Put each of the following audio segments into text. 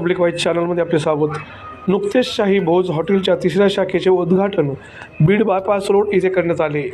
Public wise चॅनलमध्ये आपले स्वागत. नुकतेच शाही भोज हॉटेलच्या तिसऱ्या शाखेचे उद्घाटन बीड बायपास रोड इथे करण्यात आले.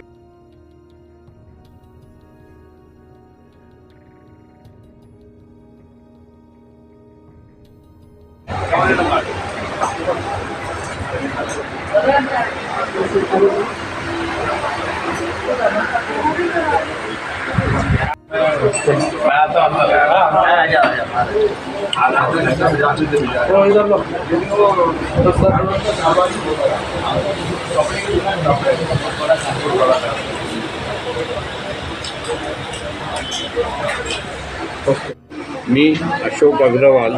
मी अशोक अग्रवाल.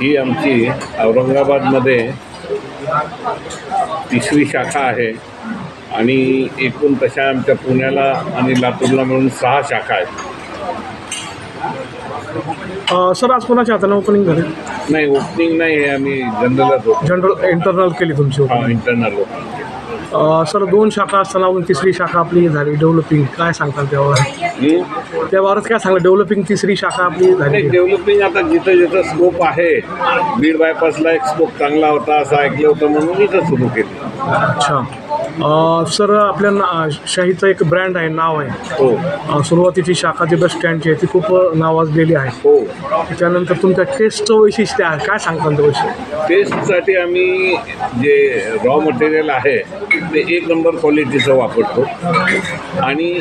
ही आमची औरंगाबादमध्ये तिसरी शाखा आहे आणि एकूण तशा आमच्या पुण्याला आणि लातूरला मिळून सहा शाखा आहेत. अ, सर आज कोणाच्या हाताने ओपनिंग झाले? नाही ओपनिंग नाही आहे आम्ही जनरलच होतो. जनरल इंटरनल केली तुमची हा. इंटरनल होतो सर दोन शाखा असताना अजून तिसरी शाखा आपली झाली डेव्हलपिंग काय सांगताल त्यावर त्याबाबत काय सांगलं डेव्हलपिंग तिसरी शाखा आपली झाली. डेव्हलपिंग आता जिथं जिथं स्कोप आहे बीड बायपासला एक स्कोप चांगला होता असं ऐकलं होतं म्हणून इथं सुरू केलं. अच्छा. सर आपल्या ना शाहीचं एक ब्रँड आहे नाव आहे. हो. अ, सुरुवातीची शाखा जी बस स्टँडची आहे ती खूप नावाजलेली आहे. हो. त्यानंतर तुमच्या टेस्टचं वैशिष्ट्य आहे काय सांगताल ते वैशिष्ट्य? टेस्टसाठी आम्ही जे रॉ मटेरियल आहे ते एक नंबर क्वालिटीचं वापरतो. आणि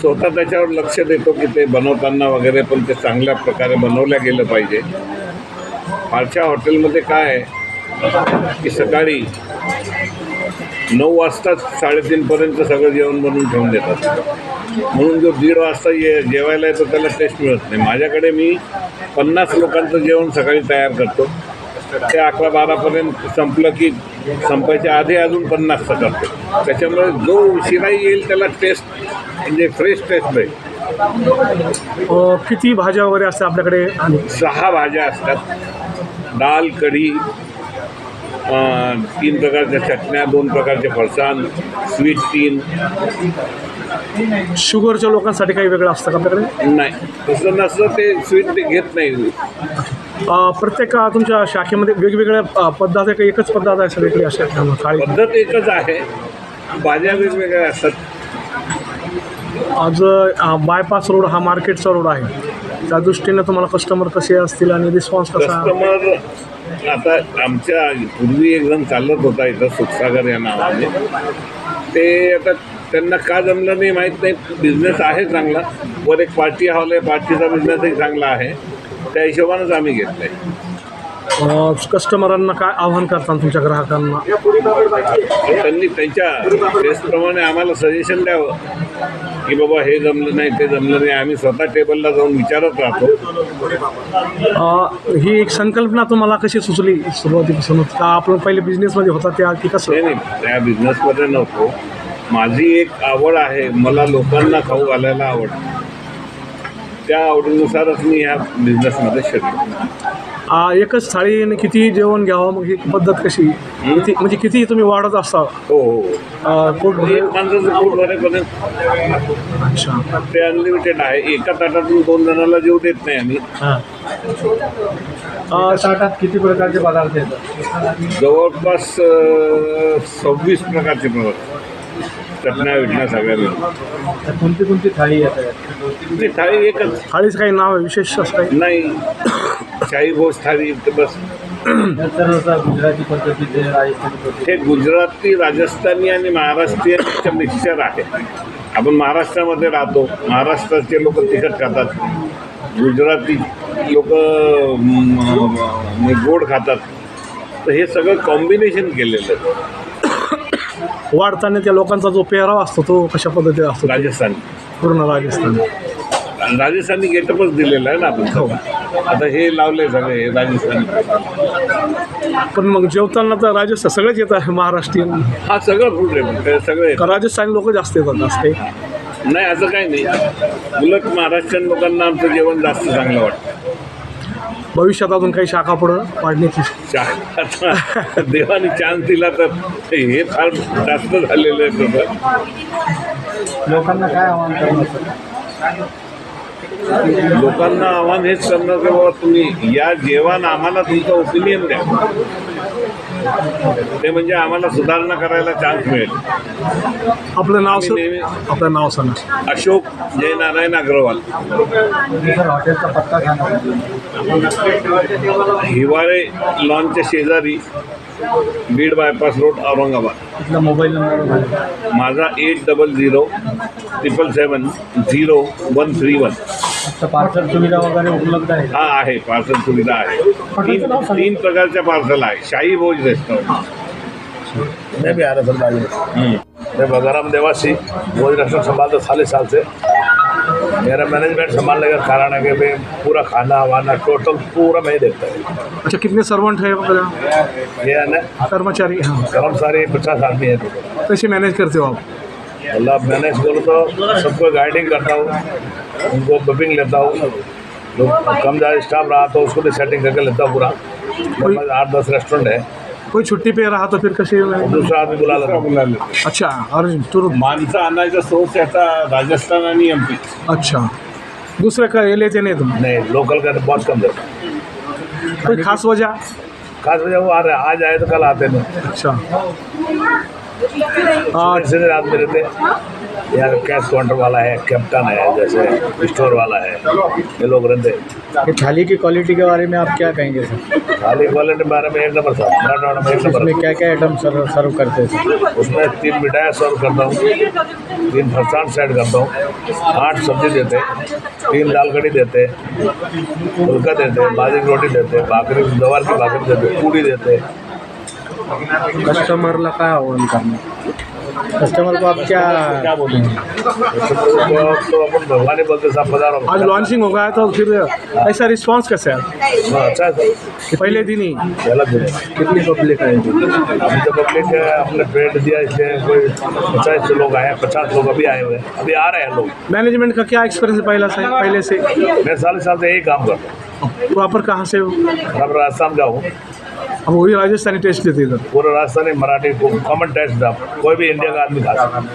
स्वतः त्याच्यावर लक्ष देतो की ते बनवताना वगैरे पण ते चांगल्या प्रकारे बनवल्या गेलं पाहिजे. फारशा हॉटेलमध्ये काय आहे की सकाळी नऊ वाजताच साडेतीनपर्यंत सगळं जेवण बनवून ठेवून देतात. म्हणून जो दीड वाजता ये जेवायला येतो त्याला टेस्ट मिळत नाही. माझ्याकडे मी पन्नास लोकांचं जेवण सकाळी तयार करतो. ते अकरा बारापर्यंत संपलं की संपायच्या आधी अजून पन्नासचं करतो. त्याच्यामुळे जो उशिरा येईल त्याला टेस्ट म्हणजे फ्रेश टेस्ट अ, किती भाज्या वगैरे असतात आपल्याकडे? सहा भाज्या असतात. डाळ कढी तीन प्रकारच्या चटण्या दोन प्रकारचे फरसाण स्वीट तीन. शुगरच्या लोकांसाठी काही वेगळं असतं का आपल्याकडे? नाही. तसं नसलं ते स्वीट ते घेत नाही. अ, प्रत्येक अ, तुमच्या शाखेमध्ये वेगवेगळ्या अ, पदार्थ आहे का एकच पदार्थ आहे सगळीकडे अशा पद्धत एकच आहे. भाज्या वेगवेगळ्या असतात. आज बायपास रोड हा मार्केटचा रोड आहे. त्या दृष्टीने तुम्हाला कस्टमर कसे असतील आणि रिस्पॉन्स कसा? कस्टमर आता आमच्या पूर्वी एक जण चालत होता इथं सुखसागर या नावाने. ते आता त्यांना का जमलं नाही माहीत नाही. बिझनेस आहे चांगला. वर एक पार्टी हॉल आहे. पार्टीचा बिझनेसही चांगला आहे. त्या हिशोबानंच आम्ही घेतलं अ, कस्टमरांना काय आव्हान करतात तुमच्या ग्राहकांना? त्यांनी त्यांच्या टेस्टप्रमाणे आम्हाला सजेशन द्यावं. की बाबा हे जमलं नाही ते जमलं नाही. आम्ही स्वतः टेबलला जाऊन विचारत राहतो. ही एक संकल्पना तुम्हाला कशी सुचली सुरुवातीपासून? का आपण पहिले बिझनेसमध्ये होता त्या की कसं? नाही नाही. त्या बिझनेसमध्ये नव्हतो माझी एक आवड आहे. मला लोकांना खाऊ घालायला आवडतं. त्या आवडीनुसारच मी ह्या बिझनेसमध्ये शिरलो. आ, एकच थाळीने किती जेवण घ्यावं? मग ही पद्धत कशी? किती म्हणजे किती तुम्ही वाढत असता? हो हो. आ, पोट भरेल? एक माणसाचं पोट भरेपर्यंत अच्छा. ते अनलिमिटेड आहे. एका ताटातून दोन जणांना जेव देत नाही आम्ही. हां. आ, ताटात किती प्रकारचे पदार्थ येतात? जवळपास अं, सव्वीस प्रकारचे पदार्थ. चटण्या विटण्या सगळ्या मिळून कोणती कोणती थाळी येतात? ती थाळी एकच. थाळीचं काही नाव आहे विशेष असं काही नाही. शाही भोज थाळी तर बस. गुजराती पद्धतीचे पद्धती. हे गुजराती राजस्थानी आणि महाराष्ट्रीयनचं मिक्सचर आहे. आपण महाराष्ट्रामध्ये राहतो. महाराष्ट्राचे लोक तिखट खातात. गुजराती लोक गोड खातात. तर हे सगळं कॉम्बिनेशन केलेलं आहे. वाढताना त्या लोकांचा जो पेहराव असतो तो कशा पद्धतीने असतो? राजस्थानी. पूर्ण राजस्थान. राजस्थानी गेटअपच दिलेलं आहे ना आपण. हो. आता हे लावले सगळे हे राजस्थानी. पण मग जेवताना तर राजस्थान सगळेच येत आहे महाराष्ट्रीयन हा सगळं फूड आहे ते सगळे. का राजस्थानी लोक जास्त येतात असं काही? नाही असं काही नाही. उलट महाराष्ट्रीयन लोकांना आमचं जेवण जास्त चांगलं वाटतं. भविष्यात अजून काही शाखा पुढं वाढण्याची चा- आता देवाने चान्स दिला तर हे फार जास्त झालेलं आहे लोकांना काय आव्हान करणार? लोकांना आव्हान हेच करणं की बाबा तुम्ही या जेवण आम्हाला तुमचं ओपिनियन द्या. ते म्हणजे आम्हाला सुधारणा करायला चान्स मिळेल. आपलं नाव सर नेहमी आपलं नाव सांगा अशोक अग्रवाल. हॉटेलचा पत्ता सांगा हिवाळे लॉनच्या शेजारी Beed bypass road Aurangabad. Mobile number. माझा eight double zero triple seven zero one three one parcel सुविधा वगैरे उपलब्ध आहे? हा आहे. पार्सल सुविधा आहे. तीन तीन प्रकारच्या पार्सल आहे. शाही भोज रेस्टॉरंट मैं भी आ रहा सर बाजू मैं बगाराम देवासी भोज रेस्टोरेंट संभालता साले साल से मेरा मैनेजमेंट संभालने का कारण है कि मैं पूरा खाना वाना टोटल पूरा मैं ही देखता है अच्छा कितने सर्वेंट है ये है ना? कर्मचारी हाँ. कर्मचारी पचास आदमी है टोटल कैसे मैनेज करते हो आप? मतलब मैनेज करूँ तो सबको गाइडिंग करता हूँ उनको बुकिंग लेता हूँ। जो कम ज़्यादा स्टाफ रहा तो उसको भी सेटिंग करके लेता हूँ पूरा। आठ दस रेस्टोरेंट है। कोई छुट्टी पे रहा तो फिर कसे दूसरा आदमी बुला लेता हूँ। अच्छा और टूर माणसं आणायचा सोर्स आता राजस्थान आणि एम पी। अच्छा। दुसरं काय लेते नाही तुम? नहीं लोकल का तो बहुत कम देता कोई खास वजह? खास वजह वो आ रहे हैं आज आए तो कल आते नहीं। अच्छा। आज आज रात में रहते यहाँ कैश काउंटर वाला है कैप्टन है जैसे स्टोर वाला है। ये लोग रहते हैं। थाली की क्वालिटी के बारे में आप क्या कहेंगे सर? थाली क्वालिटी के बारे में एक नंबर सर एक नंबर क्या क्या आइटम सर्व सर्व करते हैं उसमें तीन मिठाई सर्व करता हूँ तीन फरसान सेट करता हूँ आठ सब्ज़ी देते हैं तीन दाल कड़ी देते हैं फुल्का देते हैं बाजरी रोटी देते हैं भाकरी की भाकरी देते हैं पूड़ी देते हैं। कस्टमरला काय आव्हान करणार? कस्टमर को आप क्या क्या बोलेंगे? तो अपन भगवान बोलते साहब पधारो आज लॉन्चिंग हो गया तो फिर ऐसा रिस्पांस कैसा है हाँ, अच्छा पहले दिन ही। पहला दिन है कितनी पब्लिक है अभी तो पब्लिक है, अपने पेट दिया इसलिए कोई पचास लोग आए पचास लोग अभी आए हुए हैं। अभी आ रहे हैं लोग। मैनेजमेंट का क्या एक्सपीरियंस पहला से पहले से? मैं साल साल से यही काम करता हूँ। प्रॉपर कहाँ से हो? मैं राजस्थान का हूँ। अब वही राजस्थानी टेस्ट देते इधर। पूरा राजस्थानी मराठी कॉमन टेस्ट था। कोई भी इंडिया का आदमी खा सकता है